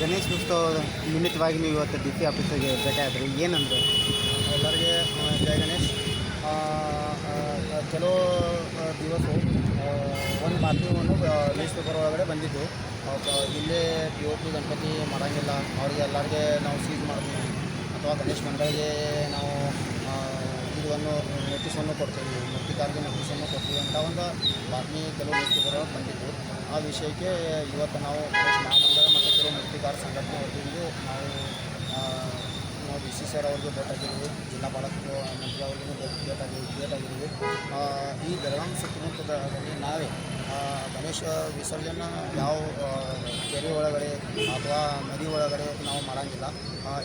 ಗಣೇಶ ಉತ್ಸವ ನಿಮಿತ್ತವಾಗಿ ನೀವು ಇವತ್ತು ಡಿ ಸಿ ಆಫೀಸಿಗೆ ಭೇಟಿಯಾದ್ರಿ ಏನಂದ್ರೆ? ಎಲ್ಲರಿಗೆ ಜಯ ಗಣೇಶ್. ಕೆಲವು ದಿವಸ ಒಂದು ಮಾಧ್ಯಮವನ್ನು ನ್ಯೂಸ್ ಪೇಪರ್ ಒಳಗಡೆ ಬಂದಿದ್ದು. ಇಲ್ಲೇ ಪಿ ಒ ಪಿ ಗಣಪತಿ ಮಾಡೋಂಗಿಲ್ಲ. ಅವರಿಗೆ ಎಲ್ಲರಿಗೆ ನಾವು ಸೀಸ್ ಮಾಡ್ತೀವಿ. ಅಥವಾ ಗಣೇಶ್ ಮಂಡಳಿಗೆ ನಾವು ಇದನ್ನು ನೋಟಿಸನ್ನು ಕೊಡ್ತೀವಿ. ಮೂರ್ತಿಕಾರರಿಗೆ ನೋಟಿಸನ್ನು ಕೊಡ್ತೀವಿ ಅಂತ ಒಂದು ಬಾತ್ಮಿ ಕೆಲವು ವ್ಯಕ್ತಿಗಳು ಬಂದಿದ್ದು ಆ ವಿಷಯಕ್ಕೆ ಇವತ್ತು ನಾವು ಮಹಾಮಂಡಳ ಮತ್ತು ಕೆಲವು ಮೂರ್ತಿಕಾರ ಸಂಘಟನೆ ವತಿಯಿಂದ ನಾವು ನಾವು ಡಿ ಸಿ ಸರ್ ಅವ್ರಿಗೆ ಭೇಟಾಗಿದ್ದೀವಿ ಜಿಲ್ಲಾ ಬಾಲಕರು ಮಂತ್ರಿ ಅವ್ರಿಗೂ ಭೇಟಾಗಿ ಭೇಟಾಗಿದ್ದೀವಿ ಈ ಬೆಳಗಾಂ ಸುತ್ತಮುತ್ತದಲ್ಲಿ ನಾವೇ ಗಣೇಶ ವಿಸರ್ಜನೆ ಯಾವ ಕೆರೆ ಒಳಗಡೆ ಅಥವಾ ನದಿ ಒಳಗಡೆ ನಾವು ಮಾಡೋಂಗಿಲ್ಲ.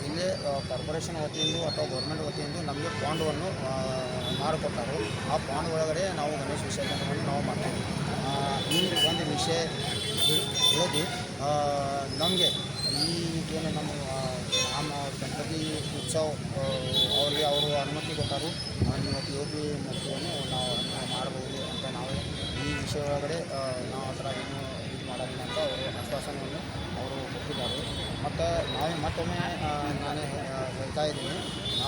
ಇಲ್ಲೇ ಕಾರ್ಪೊರೇಷನ್ ವತಿಯಿಂದ ಅಥವಾ ಗೌರ್ಮೆಂಟ್ ವತಿಯಿಂದ ನಮಗೆ ಬಾಂಡವನ್ನು ಮಾಡಿಕೊಟ್ಟಾರು ಆ ಪಾಂಡ್ ಒಳಗಡೆ ನಾವು ಗಣೇಶ ವಿಸರ್ಜನೆಯನ್ನು ನಾವು ಮಾಡ್ತೀವಿ. ಈ ಒಂದು ವಿಷಯ ಹೇಳಿ ನಮಗೆ ಈ ನಮ್ಮ ನಮ್ಮ ಗಣಪತಿ ಉತ್ಸವ ಅವರಿಗೆ ಅವರು ಅನುಮತಿ ಕೊಟ್ಟರು. ಅನುಮತಿ ಯೋಗಿ ಮೂರ್ತಿಯನ್ನು ನಾವು ಮಾಡಬಹುದು ಅಂತ ನಾವು ಈ ವಿಷಯ ಒಳಗಡೆ ನಾವು ಆ ಥರ ಏನು ಇದು ಮಾಡೋದಿಲ್ಲ ಅಂತ ಅವರು ಆಶ್ವಾಸನೆಯನ್ನು ಅವರು ಕೊಟ್ಟಿದ್ದಾರೆ. ಮತ್ತು ನಾವೇ ಮತ್ತೊಮ್ಮೆ ನಾನೇ ಹೇಳ್ತಾ ಇದ್ದೀನಿ.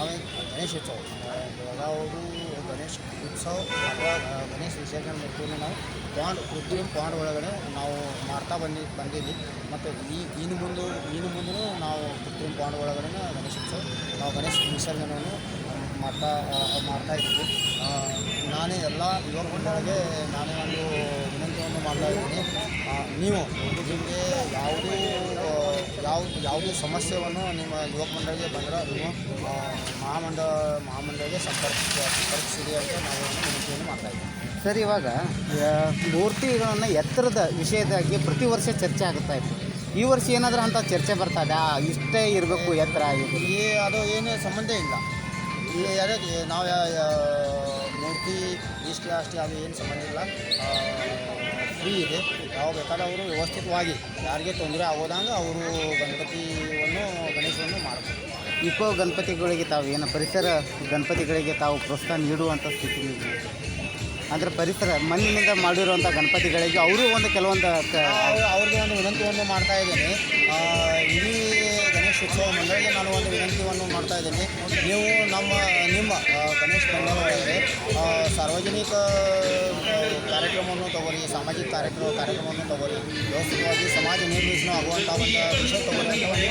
ನಾವೇ ಗಣೇಶ ಉತ್ಸವ ಆ, ಬೆಳಗಾವುದು ಗಣೇಶ ಉತ್ಸವ ಅಥವಾ ಗಣೇಶ ವಿಸರ್ಜನೆ ಮಾಡ್ತೀವಿ ನಾವು ಪಾಂಡ್ ಕೃತ್ರಿಮ ಪಾಂಡ್ ಒಳಗಡೆ ನಾವು ಮಾಡ್ತಾ ಬಂದಿ ಬಂದೀವಿ ಮತ್ತು ಈ ಇನ್ನು ಮುಂದೆ ಇನ್ನು ಮುಂದೂ ನಾವು ಕೃತ್ರಿಮ ಪಾಂಡ್ ಒಳಗಡೆ ಗಣೇಶ ಉತ್ಸವ ನಾವು ಗಣೇಶ ವಿಸರ್ಜನೆಯನ್ನು ಮಾಡ್ತಾ ಮಾಡ್ತಾ ಇದ್ದೀವಿ ನಾನೇ ಎಲ್ಲ ಯುವ ಒಳಗೆ ನಾನೇ ಒಂದು ವಿನಂತಿಯನ್ನು ಮಾಡ್ತಾ ಇದ್ದೀನಿ. ನೀವು ನಿಮಗೆ ಯಾವುದೂ ಯಾವ ಯಾವುದೇ ಸಮಸ್ಯೆಯನ್ನು ನಿಮ್ಮ ಯುವಕ ಮಂಡಳಿಗೆ ಬಂದರೆ ಅದನ್ನು ಮಹಾಮಂಡ ಮಹಾಮಂಡಳ ಮಹಾಮಂಡಳಿಗೆ ಸಂಪರ್ಕ ಸಂಪರ್ಕಿಸಿದೆ ಅಂತ ನಾವು ವಿನಂತಿಯನ್ನು ಮಾಡ್ತಾ ಇದ್ದೀವಿ. ಸರ್ ಇವಾಗ ಮೂರ್ತಿಗಳನ್ನು ಎತ್ತರದ ವಿಷಯದಾಗಿ ಪ್ರತಿ ವರ್ಷ ಚರ್ಚೆ ಆಗುತ್ತಾ ಇತ್ತು ಈ ವರ್ಷ ಏನಾದರೂ ಅಂತ ಚರ್ಚೆ ಬರ್ತಾ ಇದೆ. ಆ, ಇಷ್ಟೇ ಇರಬೇಕು ಎತ್ತರ ಇದು ಈ ಅದು ಏನು ಸಂಬಂಧ ಇಲ್ಲ. ಈ ನಾವು ಮೂರ್ತಿ ಇಷ್ಟೇ ಅಷ್ಟೇ ಅದು ಏನು ಸಂಬಂಧ ಇಲ್ಲ. ಫ್ರೀ ಇದೆ. ಯಾವ ಬೇಕಾದ್ರೆ ಅವರು ವ್ಯವಸ್ಥಿತವಾಗಿ ಯಾರಿಗೆ ತೊಂದರೆ ಆಗೋದಂಗೆ ಅವರು ಗಣಪತಿಯನ್ನು ಗಣೇಶವನ್ನು ಮಾಡ್ತಾರೆ. ಇಕೋ ಗಣಪತಿಗಳಿಗೆ ತಾವು ಏನು ಪರಿಸರ ಗಣಪತಿಗಳಿಗೆ ತಾವು ಪ್ರೋತ್ಸಾಹ ನೀಡುವಂಥ ಸ್ಥಿತಿ ಅಂದರೆ ಪರಿಸರ ಮಣ್ಣಿನಿಂದ ಮಾಡಿರುವಂಥ ಗಣಪತಿಗಳಿಗೆ ಅವರು ಒಂದು ಕೆಲವೊಂದು ಅವ್ರಿಗೆ ಒಂದು ವಿನಂತಿಯನ್ನು ಮಾಡ್ತಾ ಇದ್ದೀನಿ. ಇಡೀ ಗಣೇಶೋತ್ಸವ ಮಂಡಳಿಗೆ ನಾನು ಒಂದು ವಿನಂತಿಯನ್ನು ಮಾಡ್ತಾ ಇದ್ದೀನಿ. ನೀವು ನಮ್ಮ, ನಿಮ್ಮ ಗಣೇಶ ಮಂಡಳಗಳಿಗೆ ಸಾರ್ವಜನಿಕ ಕಾರ್ಯಕ್ರಮವನ್ನು ತಗೋರಿ ಸಾಮಾಜಿಕ ಕಾರ್ಯಕ್ರಮ, ಕಾರ್ಯಕ್ರಮವನ್ನು ತಗೋರಿ ವ್ಯವಸ್ಥಿತವಾಗಿ ಸಮಾಜ ನಿರ್ಮಿಸಲು ಆಗುವಂಥ ಒಂದು ವಿಷಯ ತಗೋರಿ